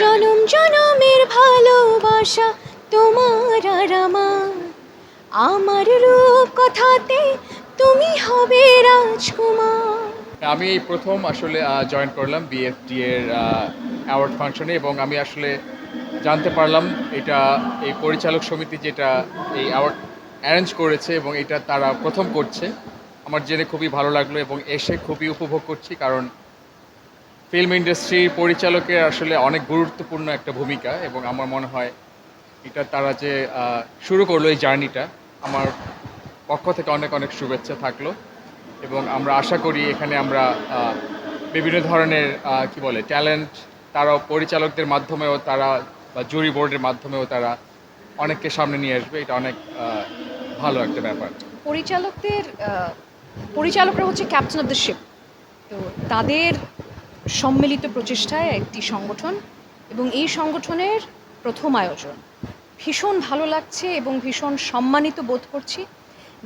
জনম জনমের ভালোবাসা তোমার আর আমার। আমার রূপ কথাতে তুমি হবে রাজকুমার। আমি এই প্রথম আসলে জয়েন করলাম বিএফডি এর অ্যাওয়ার্ড ফাংশনে এবং আমি আসলে জানতে পারলাম এটা এই পরিচালক সমিতি যেটা এই অ্যাওয়ার্ড অ্যারেঞ্জ করেছে এবং এটা তারা প্রথম করছে। আমার জেনে খুবই ভালো লাগল এবং এসে খুবই উপভোগ করছি কারণ ফিল্ম ইন্ডাস্ট্রির পরিচালকের আসলে অনেক গুরুত্বপূর্ণ একটা ভূমিকা এবং আমার মনে হয় এটা তারা যে শুরু করল এই জার্নিটা আমার পক্ষ থেকে অনেক অনেক শুভেচ্ছা থাকল এবং আমরা আশা করি এখানে আমরা বিভিন্ন ধরনের কি বলে, ট্যালেন্ট তারাও পরিচালকদের মাধ্যমেও তারা বা জুরি বোর্ডের মাধ্যমেও তারা অনেককে সামনে নিয়ে আসবে। এটা অনেক ভালো একটা ব্যাপার। পরিচালকদের পরিচালকরা হচ্ছে ক্যাপ্টেন অফ দ্য শিপ তো তাদের সম্মিলিত প্রচেষ্টায় একটি সংগঠন এবং এই সংগঠনের প্রথম আয়োজন। ভীষণ ভালো লাগছে এবং ভীষণ সম্মানিত বোধ করছি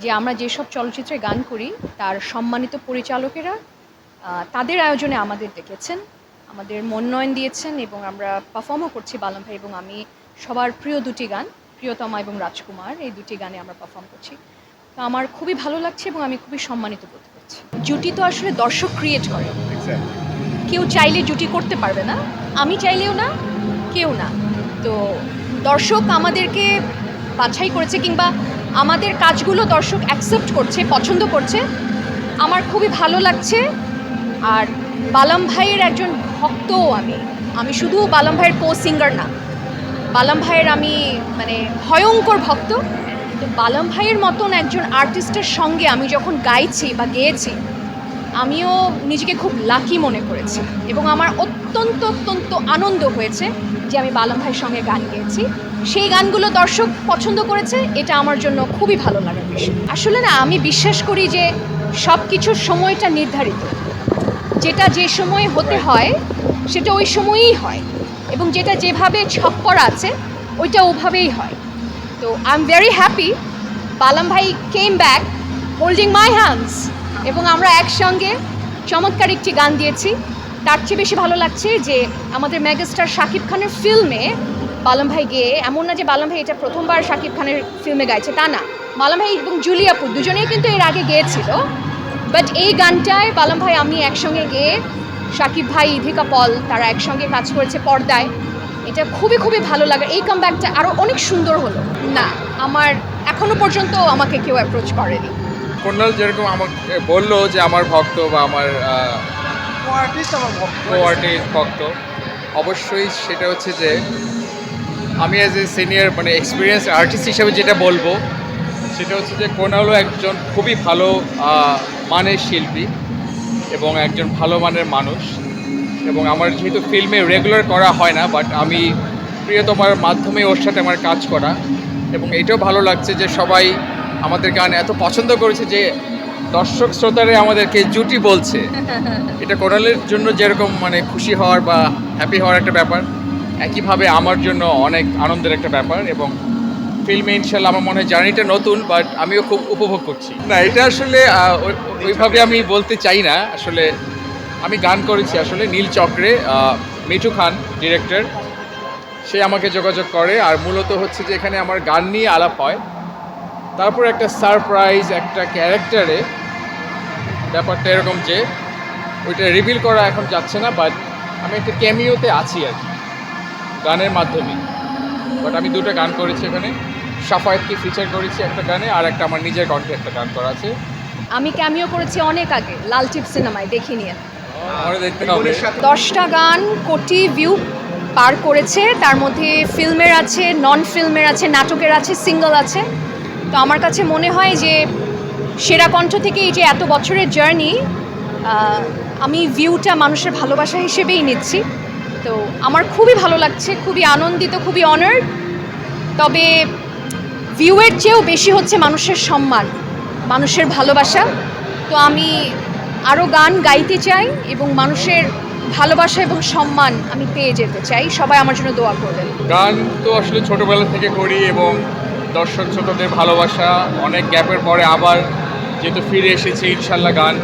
যে আমরা যেসব চলচ্চিত্রে গান করি, তার সম্মানিত পরিচালকেরা তাদের আয়োজনে আমাদের ডেকেছেন, আমাদের মনোনয়ন দিয়েছেন এবং আমরা পারফর্মও করছি বালম ভাই এবং আমি সবার প্রিয় দুটি গান, প্রিয়তমা এবং রাজকুমার, এই দুটি গানে আমরা পারফর্ম করছি। তো আমার খুবই ভালো লাগছে এবং আমি খুবই সম্মানিত বোধ করছি। জুটি তো আসলে দর্শক ক্রিয়েট করে। কেউ চাইলে জুটি করতে পারবে না, আমি চাইলেও না, কেউ না। তো দর্শক আমাদেরকে বাছাই করেছে কিংবা আমাদের কাজগুলো দর্শক অ্যাকসেপ্ট করছে, পছন্দ করছে। আমার খুবই ভালো লাগছে। আর বালাম ভাইয়ের একজন ভক্তও আমি। আমি শুধু বালাম ভাইয়ের কো সিঙ্গার না। বালাম ভাইয়ের আমি মানে ভয়ঙ্কর ভক্ত। তো বালাম ভাইয়ের মতন একজন আর্টিস্টের সঙ্গে আমি যখন গাইছি বা গেয়েছি আমিও নিজেকে খুব লাকি মনে করেছি এবং আমার অত্যন্ত অত্যন্ত আনন্দ হয়েছে যে আমি বালম ভাইয়ের সঙ্গে গান গেয়েছি। সেই গানগুলো দর্শক পছন্দ করেছে এটা আমার জন্য খুবই ভালো লাগার বিষয়। আসলে না আমি বিশ্বাস করি যে সব কিছুর সময়টা নির্ধারিত। যেটা যে সময় হতে হয় সেটা ওই সময়ই হয় এবং যেটা যেভাবে ছক করা আছে ওইটা ওভাবেই হয়। তো I am very happy Balam ভাই came back holding my hands এবং আমরা একসঙ্গে চমৎকার একটি গান দিয়েছি। তার চেয়ে বেশি ভালো লাগছে যে আমাদের মেগাস্টার শাকিব খানের ফিল্মে বালম ভাই গেয়ে, এমন না যে বালম ভাই এটা প্রথমবার শাকিব খানের ফিল্মে গাইছে, তা না। বালাম ভাই এবং জুলিয়াপুর দুজনেই কিন্তু এর আগে গেয়েছিল। বাট এই গানটায় বালম ভাই, আমি একসঙ্গে গেয়ে, শাকিব ভাই ইধিকা পল, তারা একসঙ্গে কাজ করেছে পর্দায়। এটা খুবই খুবই ভালো লাগে, এই কামব্যাকটা আরও অনেক সুন্দর হলো। না, আমার এখনও পর্যন্ত আমাকে কেউ অ্যাপ্রোচ করেনি। কন্যাল যেরকম আমাকে বলল যে আমার ভক্ত বা আমার আর্টিস্ট ভক্ত। অবশ্যই সেটা হচ্ছে যে আমি অ্যাজ এ সিনিয়র মানে এক্সপিরিয়েন্স আর্টিস্ট হিসেবে যেটা বলব সেটা হচ্ছে যে কোনালও একজন খুবই ভালো মানের শিল্পী এবং একজন ভালো মানের মানুষ এবং আমার যেহেতু ফিল্মে রেগুলার করা হয় না বাট আমি প্রিয়তমার মাধ্যমে ওর সাথে আমার কাজ করা এবং এটাও ভালো লাগছে যে সবাই আমাদের গান এত পছন্দ করেছে যে দর্শক শ্রোতারে আমাদেরকে জুটি বলছে। এটা কোরালের জন্য যেরকম মানে খুশি হওয়ার বা হ্যাপি হওয়ার একটা ব্যাপার একইভাবে আমার জন্য অনেক আনন্দের একটা ব্যাপার এবং ফিল্মে ইনশাল্লাহ আমার মনে হয় জার্নিটা নতুন বাট আমিও খুব উপভোগ করছি। না এটা আসলে ওই- ওইভাবে আমি বলতে চাই না। আসলে আমি গান করেছি আসলে নীল চক্রে মিঠু খান ডিরেক্টর সে আমাকে যোগাযোগ করে আর মূলত হচ্ছে যে এখানে আমার গান নিয়ে আলাপ হয়। তারপর একটা সারপ্রাইজ একটা ক্যারেক্টারে ব্যাপারটা এরকম যে ওইটা রিভিল করা এখন যাচ্ছে না বাট আমি একটা ক্যামিওতে আছি আর কি গানের মাধ্যমে। বাট আমি দুটো গান করেছি এখানে। সাফায়েতকে ফিচার করেছি একটা গানে আর একটা আমার নিজের কণ্ঠে একটা গান করা আছে। আমি ক্যামিও করেছি অনেক আগে লাল টিপ সিনেমায় দেখি নিয়ে। দশটা গান কোটি ভিউ পার করেছে তার মধ্যে ফিল্মের আছে নন ফিল্মের আছে নাটকের আছে সিঙ্গল আছে। তো আমার কাছে মনে হয় যে সেরা কণ্ঠ থেকে এই যে এত বছরের জার্নি আমি ভিউটা মানুষের ভালোবাসা হিসেবেই নিচ্ছি। তো আমার খুবই ভালো লাগছে, খুবই আনন্দিত, খুবই অনার্ড তবে ভিউয়ের চেয়েও বেশি হচ্ছে মানুষের সম্মান, মানুষের ভালোবাসা। তো আমি আরও গান গাইতে চাই এবং মানুষের ভালোবাসা এবং সম্মান আমি পেয়ে যেতে চাই। সবাই আমার জন্য দোয়া করবেন। গান তো আসলে ছোটোবেলা থেকে করি এবং দর্শক শ্রোতাদের ভালোবাসা, অনেক গ্যাপের পরে আবার যেহেতু ফিরে এসেছি, ইনশাল্লাহ গান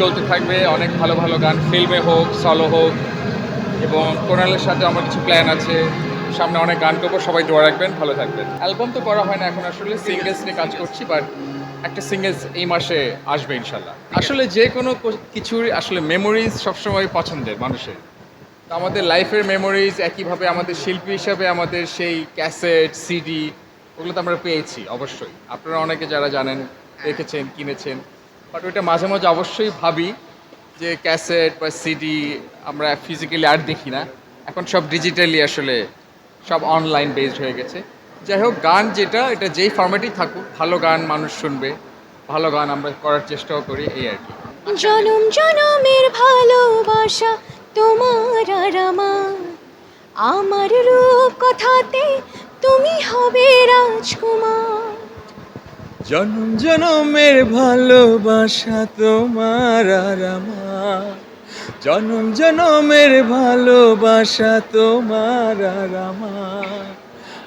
চলতে থাকবে, অনেক ভালো ভালো গান, ফিল্মে হোক সলো হোক, এবং কোনালের সাথে আমার কিছু প্ল্যান আছে। সামনে অনেক গান করব, সবাই দোয়া রাখবেন, ভালো থাকবেন। অ্যালবাম তো করা হয় না এখন আসলে সিঙ্গেলস নিয়ে কাজ করছি বাট একটা সিঙ্গেলস এই মাসে আসবে ইনশাল্লাহ। আসলে যে কোনো কিছুর আসলে মেমোরিজ সবসময় পছন্দের মানুষের। তো আমাদের লাইফের মেমোরিজ একইভাবে আমাদের শিল্পী হিসাবে আমাদের সেই ক্যাসেট সিডি ওগুলো তো আমরা পেয়েছি, অবশ্যই। আপনারা অনেকে যারা জানেন, দেখেছেন, কিনেছেন। বাট ওইটা মাঝে মাঝে অবশ্যই ভাবি যে ক্যাসেট বা সিডি আমরা ফিজিক্যালি আর দেখি না। এখন সব ডিজিটালি আসলে সব অনলাইন বেসড হয়ে গেছে। যাই হোক, গান যেটা, এটা যেই ফর্ম্যাটেই থাকুক, ভালো গান মানুষ শুনবে, ভালো গান আমরা করার চেষ্টাও করি, এই আর কি। জনম জনমের ভালোবাসা তোমার আমার। রূপ কথাতে তুমি হবে রাজকুমার। জনম জনমের ভালোবাসা তোমার আর আমার। জনম জনমের ভালোবাসা তোমার আর আমার।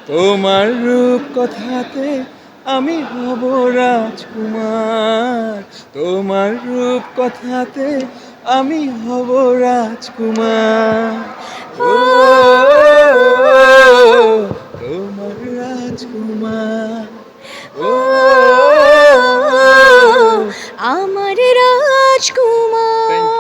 তোমার রূপ কথাতে আমি হব রাজকুমার। তোমার রূপ কথাতে আমি হব রাজকুমার।